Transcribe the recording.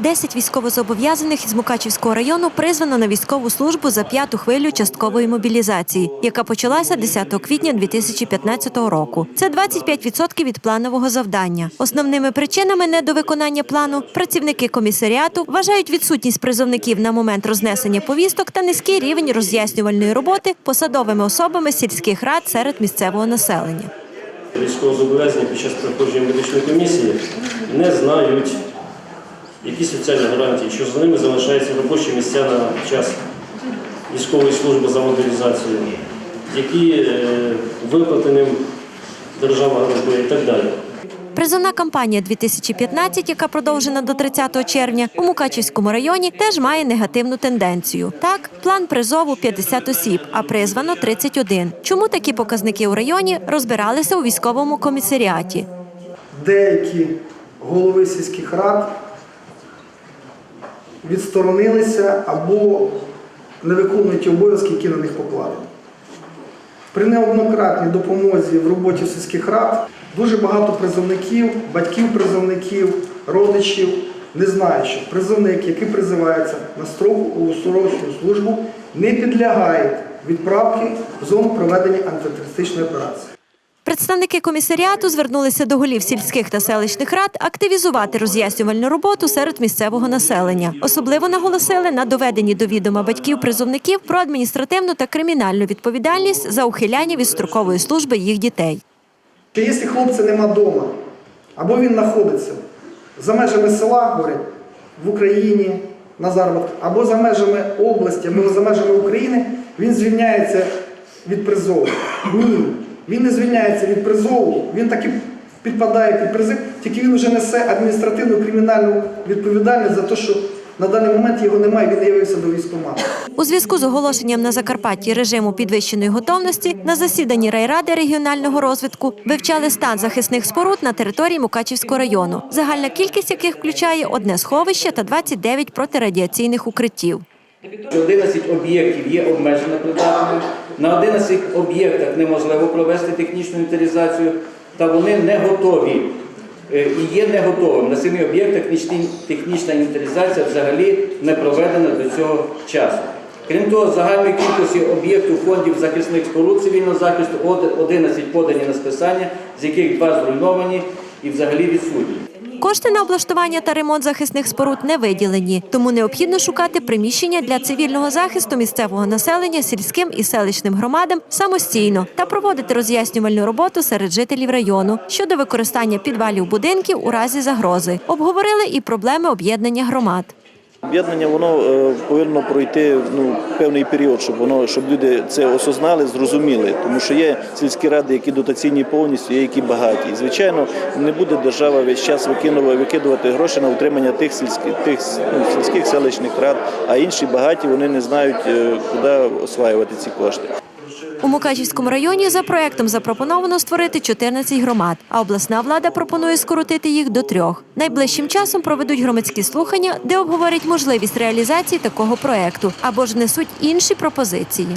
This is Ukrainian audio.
Десять військовозобов'язаних із Мукачівського району призвано на військову службу за п'яту хвилю часткової мобілізації, яка почалася 10 квітня 2015 року. Це 25% від планового завдання. Основними причинами недовиконання плану працівники комісаріату вважають відсутність призовників на момент рознесення повісток та низький рівень роз'яснювальної роботи посадовими особами сільських рад серед місцевого населення. Військовозобов'язані під час проходження медичної комісії не знають, які соціальні гарантії, що за ними залишаються робочі місця на час військової служби за мобілізацією, які е, виплати ним держава гарантує і так далі. Призовна кампанія 2015, яка продовжена до 30 червня, у Мукачівському районі теж має негативну тенденцію. Так, план призову 50 осіб, а призвано 31. Чому такі показники у районі розбиралися у військовому комісаріаті? деякі голови сільських рад відсторонилися або не виконують обов'язки, які на них покладені. При неоднократній допомозі в роботі сільських рад дуже багато призовників, батьків призовників, родичів не знають, що призовник, який призивається на строку сорочну службу, не підлягає відправки в зону проведення антитерористичної операції. Представники комісаріату звернулися до голів сільських та селищних рад активізувати роз'яснювальну роботу серед місцевого населення. Особливо наголосили на доведенні до відома батьків призовників про адміністративну та кримінальну відповідальність за ухиляння від строкової служби їх дітей. Що якщо хлопця нема вдома, або він знаходиться за межами села, говорять, в Україні на заробітках, або за межами області, або за межами України, він звільняється від призову. Ні, він не звільняється від призову, він таки підпадає під призив, тільки він вже несе адміністративну кримінальну відповідальність за те, що на даний момент його немає, він явився до військкомату. У зв'язку з оголошенням на Закарпатті режиму підвищеної готовності на засіданні райради регіонального розвитку вивчали стан захисних споруд на території Мукачівського району, загальна кількість яких включає одне сховище та 29 протирадіаційних укриттів. 11 об'єктів є обмежено придатними. На 11 об'єктах неможливо провести технічну інвентаризацію, та вони не готові е, і є не готовими. На 7 об'єктах технічна інвентаризація взагалі не проведена до цього часу. Крім того, загальної кількості об'єктів фондів захисних споруд цивільного захисту 11 подані на списання, з яких 2 зруйновані і взагалі відсутні. Кошти на облаштування та ремонт захисних споруд не виділені, тому необхідно шукати приміщення для цивільного захисту місцевого населення сільським і селищним громадам самостійно та проводити роз'яснювальну роботу серед жителів району щодо використання підвалів будинків у разі загрози. Обговорили і проблеми об'єднання громад. Об'єднання воно е, повинно пройти ну, певний період, щоб воно щоб люди це осознали, зрозуміли. Тому що є сільські ради, які дотаційні повністю, є які багаті. І звичайно, не буде держава весь час викидувати, гроші на утримання тих сільських тих ну, сільських селищних рад, а інші багаті вони не знають, е, куди осваювати ці кошти. У Мукачівському районі за проектом запропоновано створити 14 громад, а обласна влада пропонує скоротити їх до трьох. Найближчим часом проведуть громадські слухання, де обговорять можливість реалізації такого проекту або ж внесуть інші пропозиції.